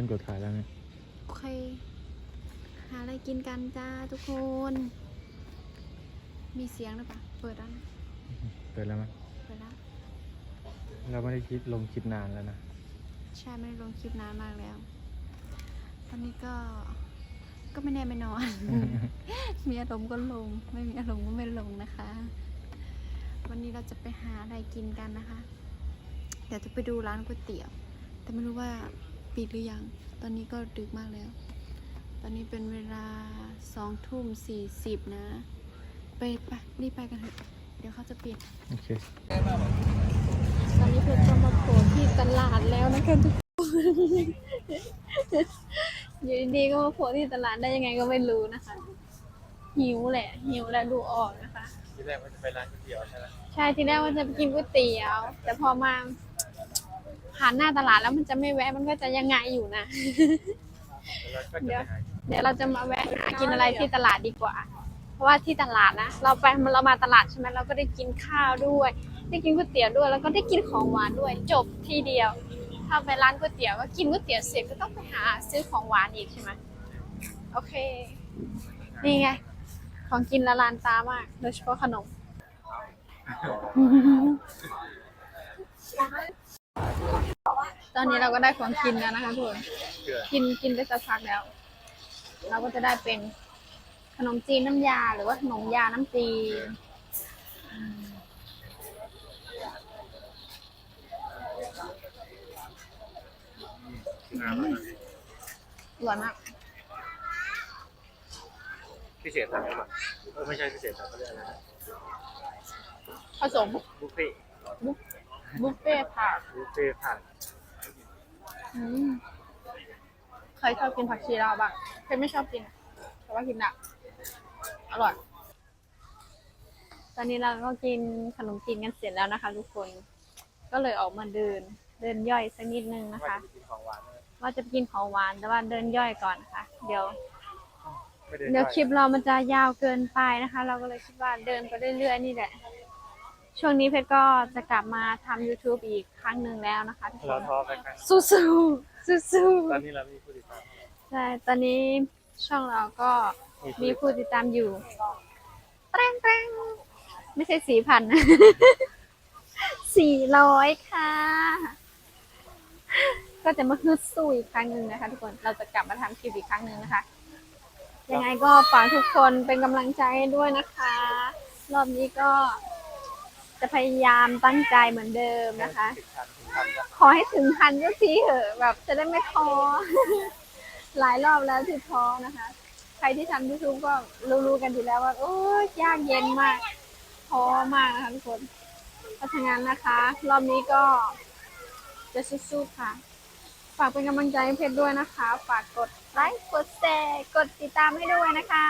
ฉันกดถ่ายแล้วไงโอเค หาอะไรกินกันจ้าทุกคน มีเสียงหรือเปล่าเปิดแล้วนะเปิดแล้วมั้ยเปิดแล้ว เราไม่ได้คลิปลงคลิปนานแล้วนะ ใช่ไม่ได้ลงคลิปนานมากแล้ว ตอนนี้ก็ ก็ไม่แน่ไม่นอน มีอารมณ์ก็ลง ไม่มีอารมณ์ก็ไม่ลงนะคะ วันนี้เราจะไปหาอะไรกินกันนะคะ เดี๋ยวจะไปดูร้านก๋วยเตี๋ยว แต่ไม่รู้ว่า ปิดหรือยัง ตอนนี้ก็ดึกมากแล้ว ตอนนี้เป็นเวลาสองทุ่มสี่สิบนะ ไปไปรีบไปกันเถอะ เดี๋ยวเขาจะปิด โอเค ตอนนี้เพชรก็มาโผล่ที่ตลาดแล้วนะคะทุกคน อยู่ดีๆก็มาโผล่ที่ตลาดได้ยังไงก็ไม่รู้นะคะ หิวแหละ หิวแล้วดูออกนะคะ ที่แรกว่าจะไปร้านก๋วยเตี๋ยวใช่ไหมใช่ที่แรกว่าจะไปกินก๋วยเตี๋ยว แต่พอมา ผ่านหน้าตลาดแล้วมันจะไม่แวะมันก็จะยังไงอยู่นะแล้วก็เดี๋จะยวไปหาเดี๋ยวเราจะมาแวะหากินอะไรที่ตลาดดีกว่า เพราะว่าที่ตลาดนะ เราไปเรามาตลาดใช่ไหมเราก็ได้กินข้าวด้วย ได้กินก๋วยเตี๋ยวด้วย แล้วก็ได้กินของหวานด้วย จบทีเดียว ถ้าไปร้านก๋วยเตี๋ยวก็กินก๋วยเตี๋ยวเสร็จก็ต้องไปหาซื้อของหวานอีกใช่ไหมโอเค นี่ไง ของกินละลานตามาก โดยเฉพาะขนม ตอนนี้เราก็ได้ของกินแล้วนะคะทุกคนกินกินไปสักพักแล้ว เราก็จะได้เป็นขนมจีนน้ำยาหรือว่าขนมยาน้ำจีนอืมอร่อยมากพิเศษสั่งก่อนเออไม่ใช่พิเศษสั่งเขาเรียกอะไรนะผสมบุฟเฟ่ต์บุฟบุฟเฟ่ต์ผักบุฟเฟ่ต์ผัก อืมใครชอบกินผักชีลาวบ้างใครไม่ชอบกินอะแต่ว่ากินหนักอร่อย ตอนนี้เราก็กินขนมจีนกันเสร็จแล้วนะคะ ทุกคน ก็เลยออกมาเดิน เดินย่อยสักนิดนึงนะว่าคะจะไปกินของหวานเลยว่าจะไปกินของหวานแต่ว่าเดินย่อยก่อนนะคะเดี๋ยวไม่ได้เดี๋ยวย่อคลิปเรามันจะยาวเกินไปนะคะ เราก็เลยคิดว่าเดินไปเรื่อยๆนี่แหละ ช่วงนี้เพชรก็จะกลับมาทำ YouTube อีกครั้งหนึ่งแล้วนะคะทุกคเรานท้อไปกันสู้ๆสู้ตอนนี้เรามีผู้ติดตามๆใช่ตอนนี้ช่องเราก็มีผู้ติดตามอยู่แตรงแตรงไม่ใช่สี่พันนะสี่ร้อยค่ะ ก็จะมาฮึดสู้อีกครั้งหนึ่งนะคะ ทุกคนเราจะกลับมาทำคลิปอีกครั้งหนึ่งนะคะ ยังไงก็ฝากทุกคนเป็นกำลังใจให้ด้วยนะคะ รอบนี้ก็ จะพยายามตั้งใจเหมือนเดิมนะคะติดพันถึงพันแล้วขอให้ถึงพันสักทีเถอะแบบจะได้ไม่ท้อ หลายรอบแล้วที่ท้อนะคะ ใครที่ทำ YouTube ก็รู้ๆกันอยู่แล้วว่า โอ้ยยากเย็นมากท้อมากนะคะทุกคนเพราะฉะนั้นนะคะ รอบนี้ก็จะสู้ๆค่ะ ฝากเป็นกำลังใจให้เพชรด้วยนะคะ ฝากกดไลค์ กดแชร์ กดติดตามให้ด้วยนะคะ